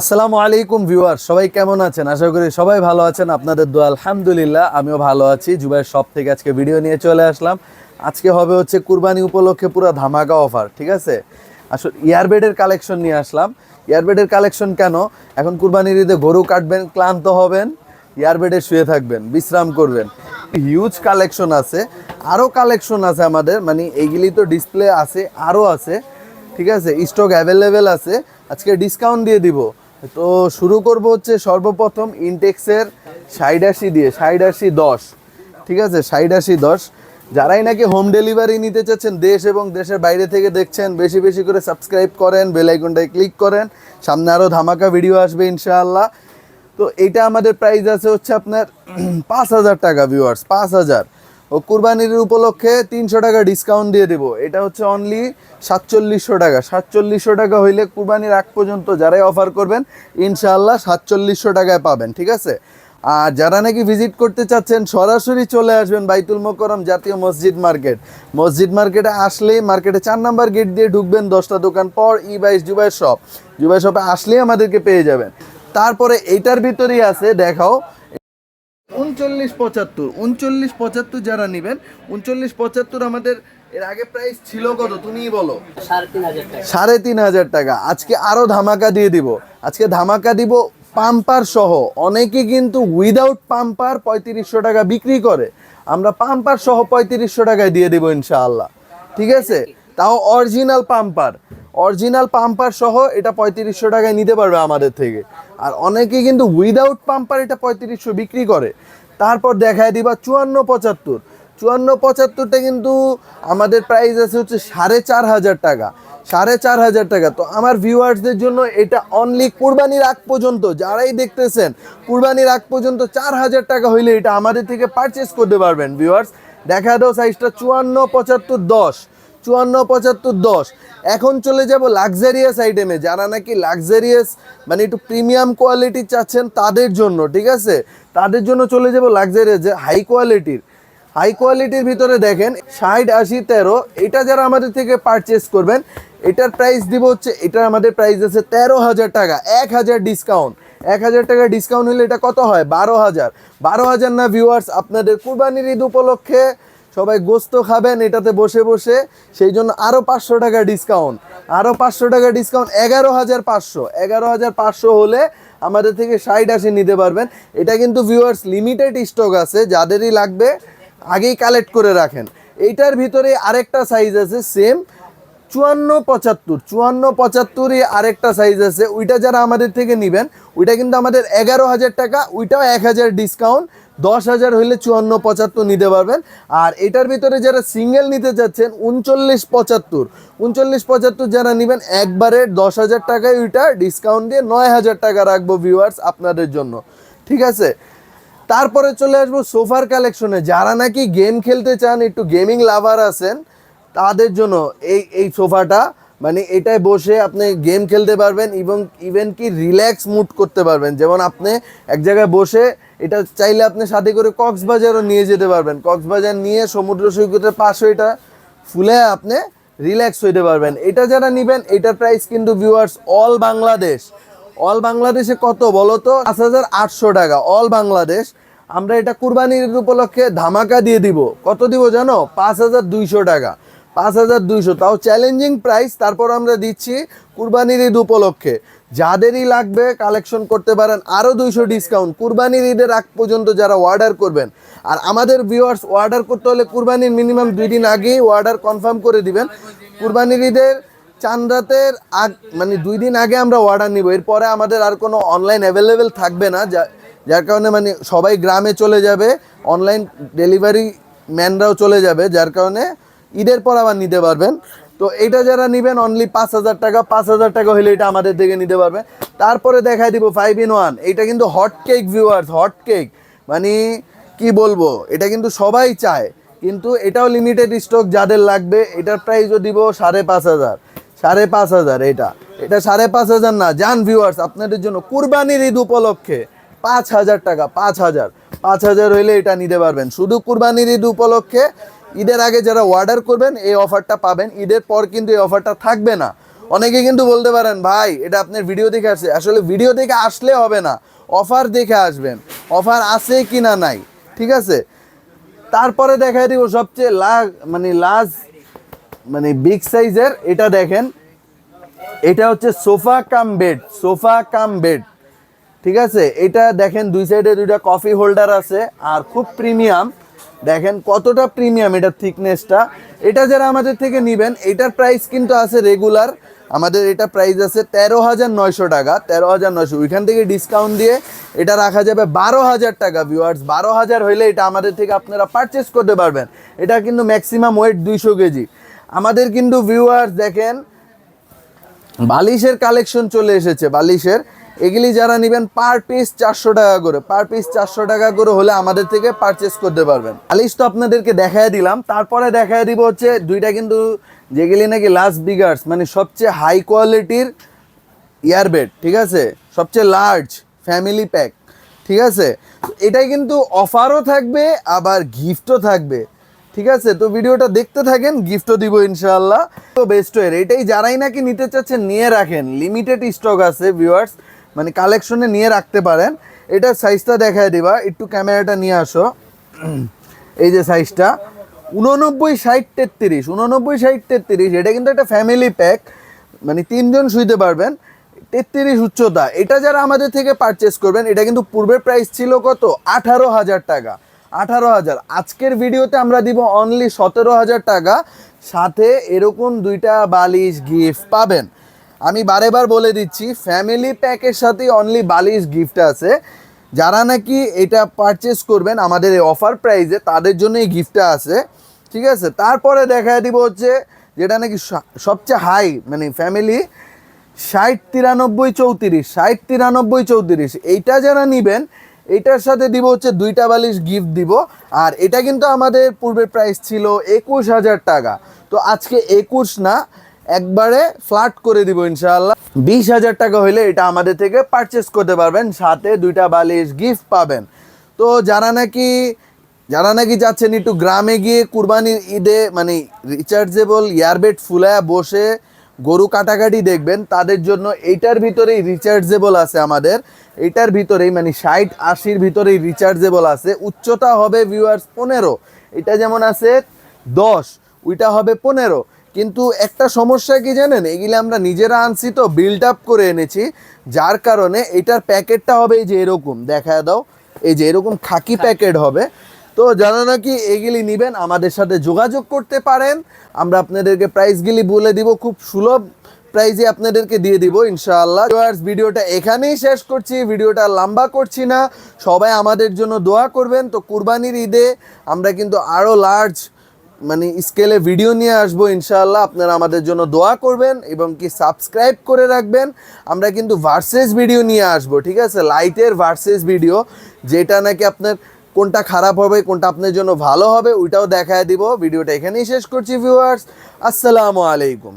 আসসালামু আলাইকুম ভিউয়ার, সবাই কেমন আছেন? আশা করি সবাই ভালো আছেন, আপনাদের দোয়া, আলহামদুলিল্লাহ, আমিও ভালো আছি। জুবাইয়ের সব থেকে আজকে ভিডিও নিয়ে চলে আসলাম। আজকে হবে হচ্ছে কুরবানি উপলক্ষে পুরো ধামাকা অফার ঠিক আছে? আসলে ইয়ারবেডের কালেকশন নিয়ে আসলাম। ইয়ারবেডের কালেকশন কেন? এখন কুরবানির ঈদে গরু কাটবেন, ক্লান্ত হবেন ইয়ারবেডে শুয়ে থাকবেন, বিশ্রাম করবেন। হিউজ কালেকশন আছে আরও কালেকশন আছে আমাদের মানে এইগুলি তো ডিসপ্লে আছে আরও আছে, ঠিক আছে? স্টক অ্যাভেলেবেল আছে, আজকে ডিসকাউন্ট দিয়ে দিব। তো শুরু করব হচ্ছে সর্বপ্রথম ইনটেক্সের সাইড আশি দিয়ে সাইড আশি দশ। ঠিক আছে? সাইড আশি দশ। যারাই নাকি হোম ডেলিভারি নিতে চাচ্ছেন, দেশ এবং দেশের বাইরে থেকে দেখছেন, বেশি বেশি করে সাবস্ক্রাইব করেন, বেল আইকনটায় ক্লিক করেন, সামনে আরও ধামাকা ভিডিও আসবে ইনশাআল্লাহ। তো এটা আমাদের প্রাইস আছে হচ্ছে আপনার পাঁচ হাজার টাকা ভিউয়ার্স পাঁচ হাজার। ও কুরবানির উপলক্ষে তিনশো টাকা ডিসকাউন্ট দিয়ে দেবো। এটা হচ্ছে অনলি সাতচল্লিশশো টাকা। সাতচল্লিশশো টাকা হইলে কুরবানির আগ পর্যন্ত যারাই অফার করবেন, ইনশাআল্লাহ সাতচল্লিশশো টাকায় পাবেন, ঠিক আছে? আর যারা নাকি ভিজিট করতে চাচ্ছেন, সরাসরি চলে আসবেন বাইতুল মোকরম জাতীয় মসজিদ মার্কেট। মসজিদ মার্কেটে আসলেই মার্কেটে চার নাম্বার গেট দিয়ে ঢুকবেন, দশটা দোকান পর ই বাইশ জুবাই শপ জুবাই শপে আসলেই আমাদেরকে পেয়ে যাবেন। তারপরে এইটার ভিতরেই আছে, দেখাও উনচল্লিশ পঁচাত্তর উনচল্লিশ পঁচাত্তর যারা নেবেন উনচল্লিশ পঁচাত্তর আমাদের এর আগে প্রাইস ছিল কত? তুমিই বলো। সাড়ে তিন হাজার টাকা। আজকে আরও ধামাকা দিয়ে দিব। আজকে ধামাকা দিব পাম্পার সহ। অনেকে কিন্তু উইদাউট পাম্পার পঁয়ত্রিশশো টাকা বিক্রি করে। আমরা পাম্পার সহ পঁয়ত্রিশশো টাকায় দিয়ে দিব ইনশাআল্লাহ। ঠিক আছে? তাও অরিজিনাল পাম্পার অরিজিনাল পাম্পার সহ এটা পঁয়ত্রিশশো টাকায় নিতে পারবে আমাদের থেকে। আর অনেকে কিন্তু উইদাউট পাম্পার এটা পঁয়ত্রিশশো বিক্রি করে। তারপর দেখায় দিবা চুয়ান্ন পঁচাত্তর। চুয়ান্ন পঁচাত্তরটা কিন্তু আমাদের প্রাইস আছে হচ্ছে সাড়ে চার হাজার টাকা। সাড়ে চার হাজার টাকা। তো আমার ভিউয়ার্সদের জন্য এটা অনলি কুরবানির আগ পর্যন্ত, যারাই দেখতেছেন, কুরবানির আগ পর্যন্ত চার হাজার টাকা হইলে এটা আমাদের থেকে পারচেস করতে পারবেন ভিউয়ার্স দেখা দাও সাইজটা চুয়ান্ন পঁচাত্তর দশ। চুয়ান্ন, পঁচাত্তর, দশ। এখন চলে যাব লাক্সারিয়াস আইটেমে যারা নাকি লাক্সারিয়াস মানে একটু প্রিমিয়াম কোয়ালিটি চাচ্ছেন তাদের জন্য, ঠিক আছে? তাদের জন্য চলে যাব লাক্সারিয়াস যে হাই কোয়ালিটির হাই কোয়ালিটির ভিতরে দেখেন, ষাট, আশি, তেরো, এটা যারা আমাদের থেকে পারচেস করবেন, এটার প্রাইস দিব হচ্ছে, এটা আমাদের প্রাইস আছে তেরো হাজার টাকা, এক হাজার ডিসকাউন্ট এক হাজার টাকা ডিসকাউন্ট হলে এটা কত হয়? বারো হাজার। বারো হাজার না ভিউয়ার্স আপনাদের কুরবানির ঈদ উপলক্ষে সবাই গোস্ত খাবেন এটাতে বসে বসে। সেই জন্য আরও পাঁচশো টাকা ডিসকাউন্ট আরও পাঁচশো টাকা ডিসকাউন্ট এগারো হাজার পাঁচশো। এগারো হাজার পাঁচশো হলে আমাদের থেকে ষাট আশি নিতে পারবেন। এটা কিন্তু ভিউয়ার্স লিমিটেড স্টক আছে, যাদেরই লাগবে আগেই কালেক্ট করে রাখেন। এইটার ভিতরে আরেকটা সাইজ আছে সেম চুয়ান্ন পঁচাত্তর, চুয়ান্ন পঁচাত্তরই আরেকটা সাইজ আছে। ওইটা যারা আমাদের থেকে নেবেন, ওইটা কিন্তু আমাদের এগারো হাজার টাকা, ওইটাও এক হাজার ডিসকাউন্ট দশ হাজার হইলে চুয়ান্ন পঁচাত্তর নিতে পারবেন। আর এটার ভিতরে যারা সিঙ্গেল নিতে চাচ্ছেন উনচল্লিশ পঁচাত্তর উনচল্লিশ পঁচাত্তর যারা নেবেন, একবারে দশ হাজার টাকায় ওইটা ডিসকাউন্ট দিয়ে নয় হাজার টাকা রাখব ভিউয়ার্স আপনাদের জন্য। ঠিক আছে? তারপরে চলে আসব সোফার কালেকশনে যারা নাকি গেম খেলতে চান, একটু গেমিং লাভার আছেন তাদের জন্য এই এই সোফাটা মানে এটায় বসে আপনি গেম খেলতে পারবেন, এবং ইভেন কি রিল্যাক্স মুড করতে পারবেন। যেমন আপনি এক জায়গায় বসে এটা চাইলে আপনি সাথে করে কক্সবাজারও নিয়ে যেতে পারবেন। কক্সবাজার নিয়ে সমুদ্র সৈকতের পাশে এটা ফুলে আপনি রিল্যাক্স হইতে পারবেন। এটা যারা নেবেন, এটার প্রাইস কিন্তু ভিউয়ার্স অল বাংলাদেশ অল বাংলাদেশে কত বলো তো? পাঁচ হাজার আটশো টাকা অল বাংলাদেশ আমরা এটা কুরবানির উপলক্ষে ধামাকা দিয়ে দিব। কত দিব জানো? পাঁচ হাজার দুইশো টাকা। পাঁচ হাজার দুইশো। তাও চ্যালেঞ্জিং প্রাইস তারপর আমরা দিচ্ছি কুরবানির ঈদ উপলক্ষে। যাদেরই লাগবে কালেকশন করতে পারেন আরও দুইশো ডিসকাউন্ট কুরবানির ঈদের আগ পর্যন্ত যারা অর্ডার করবেন। আর আমাদের ভিউয়ার্স অর্ডার করতে হলে কুরবানির মিনিমাম দুই দিন আগেই অর্ডার কনফার্ম করে দিবেন। কুরবানির ঈদের চান্দাতের আগ মানে দুই দিন আগে আমরা অর্ডার নিব। এরপরে আমাদের আর কোনো অনলাইন অ্যাভেলেবেল থাকবে না। যা যার কারণে মানে সবাই গ্রামে চলে যাবে অনলাইন ডেলিভারি ম্যানরাও চলে যাবে। যার কারণে ঈদের পর আবার নিতে পারবেন। তো এটা যারা নেবেন অনলি পাঁচ হাজার টাকা, পাঁচ হাজার টাকা হলে এটা আমাদের থেকে নিতে পারবে। তারপরে দেখাই দিব ফাইভ ইন ওয়ান এটা কিন্তু hot cake viewers hot cake মানে কি বলব, এটা কিন্তু সবাই চায়। কিন্তু এটাও লিমিটেড স্টক যাদের লাগবে, এটার প্রাইসও দিব সাড়ে পাঁচ হাজার। সাড়ে পাঁচ হাজার এটা। এটা সাড়ে পাঁচ হাজার না। যান ভিউয়ার্স আপনাদের জন্য কুরবানির ঈদ উপলক্ষে পাঁচ হাজার টাকা, পাঁচ হাজার। পাঁচ হাজার হইলে এটা নিতে পারবেন। শুধু কুরবানির ঈদ উপলক্ষে ঈদের আগে যারা অর্ডার করবেন, এই অফারটা পাবেন। ঈদের পর কিন্তু এই অফারটা থাকবে না। অনেকে কিন্তু বলতে পারেন, ভাই, এটা আপনার ভিডিও দেখে আসছে। আসলে ভিডিও দেখে আসলে হবে না। অফার দেখে আসবেন। অফার আছে কি না নাই? ঠিক আছে? তারপরে দেখা দিব সবচেয়ে লাগ মানে লাজ মানে বিগ সাইজের এটা দেখেন। এটা হচ্ছে sofa cum bed sofa cum bed ঠিক আছে? এটা দেখেন, দুই সাইডে দুইটা কফি হোল্ডার আছে, আর খুব প্রিমিয়াম দেখেন কতটা প্রিমিয়াম এটার থিকনেসটা এটা যারা আমাদের থেকে নেবেন, এটার প্রাইস কিন্তু আছে রেগুলার আমাদের এটা প্রাইস আছে তেরো হাজার নয়শো টাকা, তেরো হাজার নয়শো। ওইখান থেকে ডিসকাউন্ট দিয়ে এটা রাখা যাবে বারো হাজার টাকা ভিউয়ার্স বারো হাজার হইলে এটা আমাদের থেকে আপনারা পারচেস করতে পারবেন। এটা কিন্তু ম্যাক্সিমাম ওয়েট দুইশো কেজি। আমাদের কিন্তু ভিউয়ার্স দেখেন, বালিশের কালেকশন চলে এসেছে, বালিশের। এগুলি যারা নেবেন পার পিস চারশো টাকা করে পার পিস চারশো টাকা করে হলে আমাদের থেকে পারচেস করতে পারবেন। বালিশ তো আপনাদেরকে দেখায় দিলাম, তারপরে দেখায় দিব হচ্ছে দুইটা কিন্তু যেগুলি নাকি লাস্ট বিগার্স মানে সবচেয়ে হাই কোয়ালিটির ইয়ারবেড ঠিক আছে? সবচেয়ে লার্জ ফ্যামিলি প্যাক ঠিক আছে? এটাই কিন্তু অফারও থাকবে, আবার গিফটও থাকবে, ঠিক আছে? তো ভিডিওটা দেখতে থাকেন গিফটও দিব ইনশাল্লাহ তো বেস্ট ওয়ের এটাই যারাই নাকি নিতে চাচ্ছেন, নিয়ে রাখেন। লিমিটেড স্টক আছে ভিউয়ার্স মানে কালেকশনে নিয়ে রাখতে পারেন। এটা সাইজটা দেখায় দিবা, একটু ক্যামেরাটা নিয়ে আসো। এই যে সাইজটা উননব্বই ষাট তেত্রিশ উননব্বই ষাট তেত্রিশ, এটা কিন্তু একটা ফ্যামিলি প্যাক মানে তিনজন শুইতে পারবেন। তেত্রিশ উচ্চতা। এটা যারা আমাদের থেকে পারচেস করবেন, এটা কিন্তু পূর্বের প্রাইস ছিল কত? আঠারো হাজার টাকা। আঠারো হাজার। আজকের ভিডিওতে আমরা দিব অনলি সতেরো হাজার টাকা। সাথে এরকম দুইটা বালিশ গিফট পাবেন। আমি বারেবার বলে দিচ্ছি ফ্যামিলি প্যাকের সাথে অনলি বালিশ গিফট আছে। যারা নাকি এটা পারচেস করবেন, আমাদের এই অফার প্রাইসে তাদের জন্য এই গিফটটা আছে। ঠিক আছে? তারপরে দেখা দিব হচ্ছে, যেটা নাকি সবচেয়ে হাই মানে ফ্যামিলি ষাট তিরানব্বই চৌত্রিশ, ষাট তিরানব্বই চৌত্রিশ, এইটা যারা নিবেন, এইটার সাথে দিব হচ্ছে দুইটা বালিশ গিফট দিব। আর এটা কিন্তু আমাদের পূর্বের প্রাইস ছিল একুশ হাজার টাকা। তো আজকে একুশ না একবারে ফ্ল্যাট করে দিব ইনশাআল্লাহ। বিশ হাজার টাকা হইলে এটা আমাদের থেকে পারচেস করতে পারবেন। সাথে দুইটা বালিশ গিফট পাবেন। তো যারা নাকি যারা নাকি যাচ্ছেন একটু গ্রামে গিয়ে কুরবানির ঈদে মানে রিচার্জেবল ইয়ারবেড ফুলায় বসে গরু কাটাকাটি দেখবেন, তাদের জন্য এইটার ভিতরেই রিচার্জেবল আছে আমাদের। এইটার ভিতরেই মানে ষাট আশির ভিতরেই রিচার্জেবল আছে। উচ্চতা হবে ভিউয়ার্স পনেরো। এটা যেমন আছে দশ, ওইটা হবে পনেরো। কিন্তু একটা সমস্যা কি জানেন? এগুলি আমরা নিজেরা আনছি তো বিল্ড আপ করে এনেছি। যার কারণে এটার প্যাকেটটা হবে এই যে এরকম দেখা দাও। এই যে এরকম খাকি প্যাকেট হবে। তো যারা নাকি এগুলি নেবেন আমাদের সাথে যোগাযোগ করতে পারেন। আমরা আপনাদেরকে প্রাইসগুলি বলে দিব খুব সুলভ প্রাইজে আপনাদেরকে দিয়ে দিব ইনশাআল্লাহ। ভিউয়ার্স ভিডিওটা এখানেই শেষ করছি ভিডিওটা লম্বা করছি না। সবাই আমাদের জন্য দোয়া করবেন। তো কুরবানির ঈদে আমরা কিন্তু আরও লার্জ মানে স্কেলে ভিডিও নিয়ে আসব, ইনশাআল্লাহ আপনারা আমাদের জন্য দোয়া করবেন এবং কি সাবস্ক্রাইব করে রাখবেন। আমরা কিন্তু ভার্সেস ভিডিও নিয়ে আসব, ঠিক আছে? লাইটের ভার্সেস ভিডিও যেটা নাকি আপনার কোনটা খারাপ হবে, কোনটা আপনার জন্য ভালো হবে, ওইটাও দেখায় দিব। ভিডিওটা এখানেই শেষ করছি ভিউয়ার্স আসসালামু আলাইকুম।